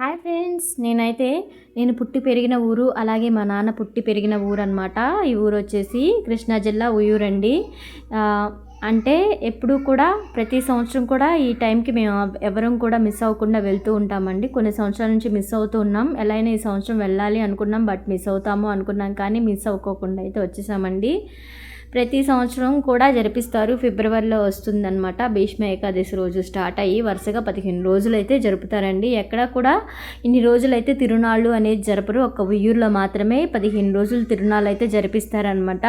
Hi friends నేనైతే నేను పుట్టి పెరిగిన ఊరు అలాగే మా నాన్న పుట్టి పెరిగిన ఊరు అనమాట ఈ ఊరు వచ్చేసి కృష్ణా జిల్లా ఉయ్యూరండి. అంటే ఎప్పుడు కూడా ప్రతి సంవత్సరం కూడా ఈ టైంకి మేము ఎవరం కూడా మిస్ అవ్వకుండా వెళ్తూ ఉంటామండి. కొన్ని సంవత్సరాల నుంచి మిస్ అవుతూ ఉన్నాం. ఎలా అయినా ఈ సంవత్సరం వెళ్ళాలి అనుకున్నాం బట్ మిస్ అవుతాము అనుకున్నాం కానీ మిస్ అవ్వకోకుండా అయితే వచ్చేసామండి. ప్రతి సంవత్సరం కూడా జరిపిస్తారు. ఫిబ్రవరిలో వస్తుందన్నమాట. భీష్మ ఏకాదశి రోజు స్టార్ట్ అయ్యి వరుసగా పదిహేను రోజులు అయితే జరుపుతారండి. ఎక్కడ కూడా ఇన్ని రోజులు అయితే తిరునాళ్ళు అనేది జరపరు. ఒక ఉయ్యూరులో మాత్రమే పదిహేను రోజులు తిరునాళ్ళు అయితే జరిపిస్తారనమాట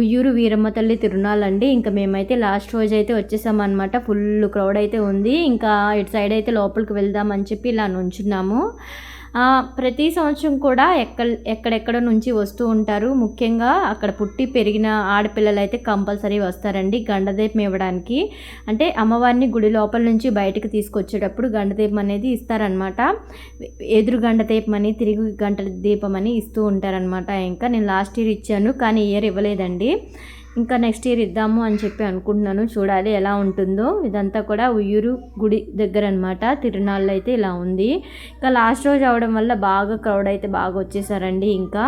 ఉయ్యూరు వీరమ్మ తల్లి తిరునాళ్ళు అండి ఇంకా మేమైతే లాస్ట్ రోజు అయితే వచ్చేసామన్నమాట. ఫుల్ క్రౌడ్ అయితే ఉంది. ఇంకా ఇటు సైడ్ అయితే లోపలికి వెళ్దామని చెప్పి ఇలా నుంచున్నాము. ప్రతి సంవత్సరం కూడా ఎక్కడ ఎక్కడెక్కడ నుంచి వస్తూ ఉంటారు. ముఖ్యంగా అక్కడ పుట్టి పెరిగిన ఆడపిల్లలు అయితే కంపల్సరీ వస్తారండి గండదీపం ఇవ్వడానికి. అంటే అమ్మవారిని గుడి లోపల నుంచి బయటకు తీసుకొచ్చేటప్పుడు గండదీపం అనేది ఇస్తారనమాట ఎదురు గంట దీపం అని తిరిగి గంట దీపం అని ఇస్తూ ఉంటారనమాట ఇంకా నేను లాస్ట్ ఇయర్ ఇచ్చాను కానీ ఇయర్ ఇవ్వలేదండి. ఇంకా నెక్స్ట్ ఇయర్ ఇద్దాము అని చెప్పి అనుకుంటున్నాను. చూడాలి ఎలా ఉంటుందో. ఇదంతా కూడా ఉయ్యూరు గుడి దగ్గర అనమాట తిరునాళ్ళు అయితే ఇలా ఉంది. ఇంకా లాస్ట్ రోజు అవడం వల్ల బాగా క్రౌడ్ అయితే బాగా వచ్చేసారండి ఇంకా.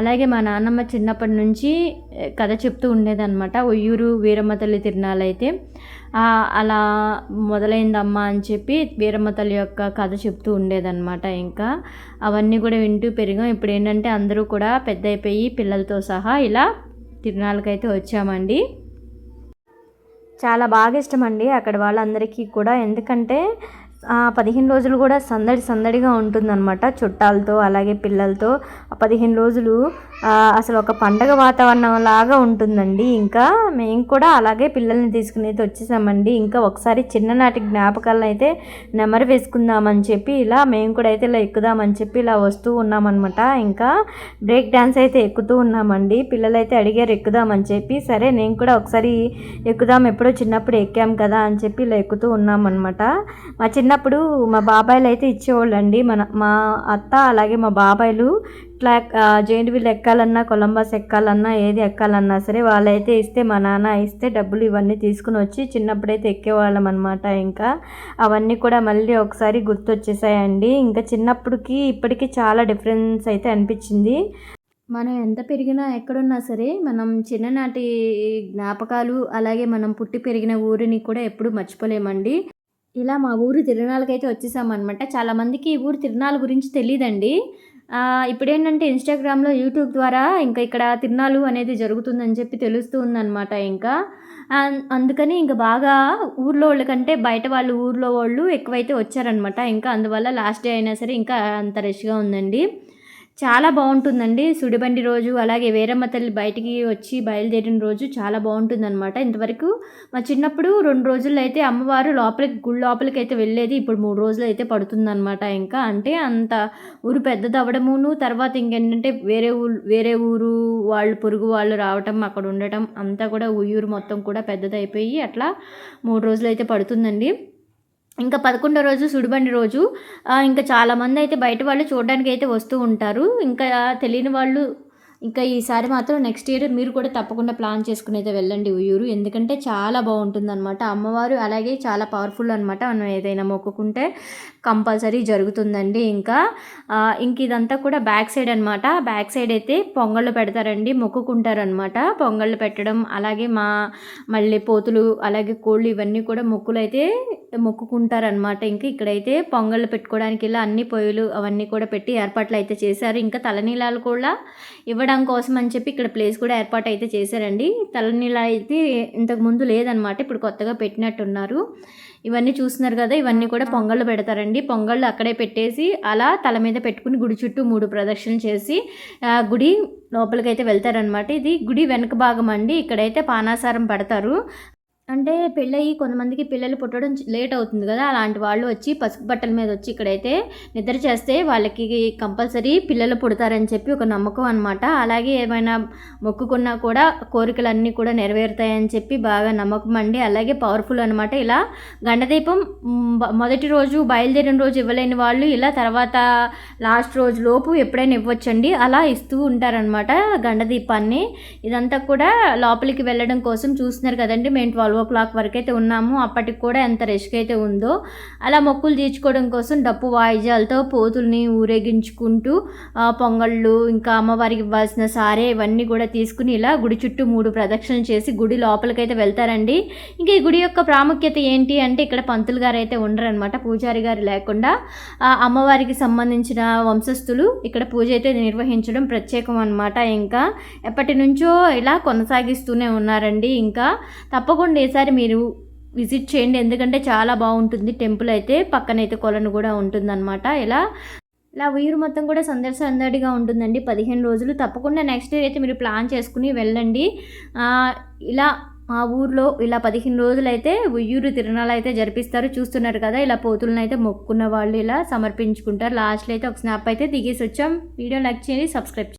అలాగే మా నాన్నమ్మ చిన్నప్పటి నుంచి కథ చెప్తూ ఉండేదన్నమాట. ఉయ్యూరు వీరమ్మ తల్లి తిరునాళ్ళు అయితే. అలా మొదలైందమ్మా అని చెప్పి వీరమ్మ తల్లి యొక్క కథ చెప్తూ ఉండేదన్నమాట ఇంకా. అవన్నీ కూడా వింటూ పెరిగాం. ఇప్పుడు ఏంటంటే అందరూ కూడా పెద్ద అయిపోయి పిల్లలతో సహా ఇలా తిరునాళ్ళకైతే వచ్చామండి. చాలా బాగా ఇష్టం అండి అక్కడ వాళ్ళందరికీ కూడా. ఎందుకంటే పదిహేను రోజులు కూడా సందడి సందడిగా ఉంటుందన్నమాట చుట్టాలతో అలాగే పిల్లలతో. ఆ పదిహేను రోజులు అసలు ఒక పండగ వాతావరణం లాగా ఉంటుందండి. ఇంకా మేము కూడా అలాగే పిల్లల్ని తీసుకుని అయితే వచ్చేసామండి. ఇంకా ఒకసారి చిన్ననాటి జ్ఞాపకాలను అయితే నెమరు వేసుకుందామని చెప్పి ఇలా మేము కూడా అయితే ఇలా ఎక్కుదామని చెప్పి ఇలా వస్తూ ఉన్నామన్నమాట. ఇంకా బ్రేక్ డ్యాన్స్ అయితే ఎక్కుతూ ఉన్నామండి. పిల్లలు అయితే అడిగారు ఎక్కుదామని చెప్పి సరే నేను కూడా ఒకసారి ఎక్కుదాం ఎప్పుడో చిన్నప్పుడు ఎక్కాం కదా అని చెప్పి ఇలా ఎక్కుతూ ఉన్నామన్నమాట. మా చిన్న చిన్నప్పుడు మా బాబాయిలు అయితే ఇచ్చేవాళ్ళండి. మన మా అత్త అలాగే మా బాబాయిలు ఇట్లా జైంట్ వీల్ ఎక్కాలన్నా కొలంబస్ ఎక్కాలన్నా ఏది ఎక్కాలన్నా సరే వాళ్ళైతే ఇస్తే మా నాన్న ఇస్తే డబ్బులు ఇవన్నీ తీసుకుని వచ్చి చిన్నప్పుడైతే ఎక్కేవాళ్ళం అనమాట ఇంకా. అవన్నీ కూడా మళ్ళీ ఒకసారి గుర్తొచ్చేసాయండి. ఇంకా చిన్నప్పటికి ఇప్పటికీ చాలా డిఫరెన్స్ అయితే అనిపించింది. మనం ఎంత పెరిగినా ఎక్కడున్నా సరే మనం చిన్ననాటి జ్ఞాపకాలు అలాగే మనం పుట్టి పెరిగిన ఊరిని కూడా ఎప్పుడు మర్చిపోలేమండి. ఇలా మా ఊరు తిరునాళ్ళకైతే వచ్చేసామన్నమాట. చాలామందికి ఈ ఊరు తిరునాళ్ళ గురించి తెలియదండి ఇప్పుడేంటంటే ఇన్స్టాగ్రామ్లో యూట్యూబ్ ద్వారా ఇంకా ఇక్కడ తిరునాళ్ళు అనేది జరుగుతుందని చెప్పి తెలుస్తూ ఉందన్నమాట ఇంకా. అందుకని ఇంకా బాగా ఊర్లో వాళ్ళకంటే బయట వాళ్ళు ఊర్లో వాళ్ళు ఎక్కువైతే వచ్చారనమాట ఇంకా అందువల్ల లాస్ట్ డే అయినా సరే ఇంకా అంత రష్గా ఉందండి. చాలా బాగుంటుందండి. సుడిబండి రోజు అలాగే వేరమ్మ తల్లి బయటికి వచ్చి బయలుదేరిన రోజు చాలా బాగుంటుందన్నమాట. ఇంతవరకు మా చిన్నప్పుడు రెండు రోజుల్లో అయితే అమ్మవారు లోపలికి గుడి లోపలికి అయితే వెళ్ళేది ఇప్పుడు మూడు రోజులు అయితే పడుతుందన్నమాట ఇంకా. అంటే అంత ఊరు పెద్దది అవ్వడమును తర్వాత ఇంకేంటంటే వేరే ఊరు వేరే ఊరు వాళ్ళు పొరుగు వాళ్ళు రావటం అక్కడ ఉండటం అంతా కూడా ఊయూరు మొత్తం కూడా పెద్దదైపోయి అట్లా మూడు రోజులు అయితే పడుతుందండి. ఇంకా పదకొండో రోజు సుడిబండి రోజు. ఇంకా చాలామంది అయితే బయట వాళ్ళు చూడడానికి అయితే వస్తూ ఉంటారు. ఇంకా తెలియని వాళ్ళు ఇంకా ఈసారి మాత్రం నెక్స్ట్ ఇయర్ మీరు కూడా తప్పకుండా ప్లాన్ చేసుకుని అయితే వెళ్ళండి ఉయ్యూరు ఎందుకంటే చాలా బాగుంటుందన్నమాట. అమ్మవారు అలాగే చాలా పవర్ఫుల్ అనమాట మనం ఏదైనా మొక్కుకుంటే. కంపల్సరీ జరుగుతుందండి ఇంకా. ఇంక ఇదంతా కూడా బ్యాక్ సైడ్ అనమాట బ్యాక్ సైడ్ అయితే పొంగళ్ళు పెడతారండి మొక్కుకుంటారనమాట పొంగళ్ళు పెట్టడం అలాగే మా మళ్ళీ పోతులు అలాగే కోళ్ళు ఇవన్నీ కూడా మొక్కులు అయితే మొక్కుకుంటారనమాట ఇంకా ఇక్కడైతే పొంగళ్ళు పెట్టుకోవడానికి ఇలా అన్ని పొయ్యిలు అవన్నీ కూడా పెట్టి ఏర్పాట్లు అయితే చేశారు. ఇంకా తలనీలాలు కూడా ఇవ్వడం కోసం అని చెప్పి ఇక్కడ ప్లేస్ కూడా ఏర్పాటు అయితే చేశారండి. తలనీలా అయితే ఇంతకుముందు లేదనమాట ఇప్పుడు కొత్తగా పెట్టినట్టున్నారు. ఇవన్నీ చూస్తున్నారు కదా ఇవన్నీ కూడా పొంగళ్ళు పెడతారండి. పొంగళ్ళు అక్కడే పెట్టేసి అలా తల మీద పెట్టుకుని గుడి చుట్టూ మూడు ప్రదక్షిణలు చేసి ఆ, గుడి లోపలికైతే వెళ్తారనమాట ఇది గుడి వెనక భాగం అండి. ఇక్కడైతే పానాసారం పడతారు. అంటే పెళ్ళయి కొంతమందికి పిల్లలు పుట్టడం లేట్ అవుతుంది కదా అలాంటి వాళ్ళు వచ్చి పసుపు బట్టల మీద వచ్చి ఇక్కడైతే నిద్ర చేస్తే వాళ్ళకి కంపల్సరీ పిల్లలు పుడతారని చెప్పి ఒక నమ్మకం అనమాట అలాగే ఏమైనా మొక్కుకున్నా కూడా కోరికలన్నీ కూడా నెరవేరుతాయని చెప్పి బాగా నమ్మకం అండి. అలాగే పవర్ఫుల్ అనమాట ఇలా గండదీపం మొదటి రోజు బయలుదేరిన రోజు ఇవ్వలేని వాళ్ళు ఇలా తర్వాత లాస్ట్ రోజు లోపు ఎప్పుడైనా ఇవ్వచ్చండి. అలా ఇస్తూ ఉంటారనమాట గండదీపాన్ని ఇదంతా కూడా లోపలికి వెళ్ళడం కోసం చూస్తున్నారు కదండి మేము ట్వెల్వ్ ట్వెల్వ్ ఓ క్లాక్ వరకు అయితే ఉన్నాము. అప్పటికి కూడా ఎంత రష్గా అయితే ఉందో అలా మొక్కులు తీర్చుకోవడం కోసం డప్పు వాయిద్యాలతో పోతుల్ని ఊరేగించుకుంటూ పొంగళ్ళు ఇంకా అమ్మవారికి ఇవ్వాల్సిన సారే ఇవన్నీ కూడా తీసుకుని ఇలా గుడి చుట్టూ మూడు ప్రదక్షిణలు చేసి గుడి లోపలికైతే వెళ్తారండి. ఇంకా ఈ గుడి యొక్క ప్రాముఖ్యత ఏంటి అంటే ఇక్కడ పంతులు గారు అయితే ఉండరనమాట పూజారి గారు లేకుండా అమ్మవారికి సంబంధించిన వంశస్థులు ఇక్కడ పూజ అయితే నిర్వహించడం ప్రత్యేకం అనమాట ఇంకా ఎప్పటి నుంచో ఇలా కొనసాగిస్తూనే ఉన్నారండి. ఇంకా తప్పకుండా ఈసారి మీరు విజిట్ చేయండి. ఎందుకంటే చాలా బాగుంటుంది. టెంపుల్ అయితే పక్కనైతే కొలను కూడా ఉంటుందన్నమాట. ఇలా ఇలా ఊరు మొత్తం కూడా సందడి సందడిగా ఉంటుందండి. పదిహేను రోజులు. తప్పకుండా నెక్స్ట్ డే అయితే మీరు ప్లాన్ చేసుకుని వెళ్ళండి. ఇలా మా ఊర్లో ఇలా పదిహేను రోజులు అయితే ఉయ్యూరు తిరునాళ్ళు అయితే జరిపిస్తారు. చూస్తున్నారు కదా ఇలా పోతులను అయితే మొక్కున్న వాళ్ళు ఇలా సమర్పించుకుంటారు. లాస్ట్లో అయితే ఒక స్నాప్ అయితే దిగేసి వచ్చాం. వీడియో లైక్ చేయండి సబ్స్క్రైబ్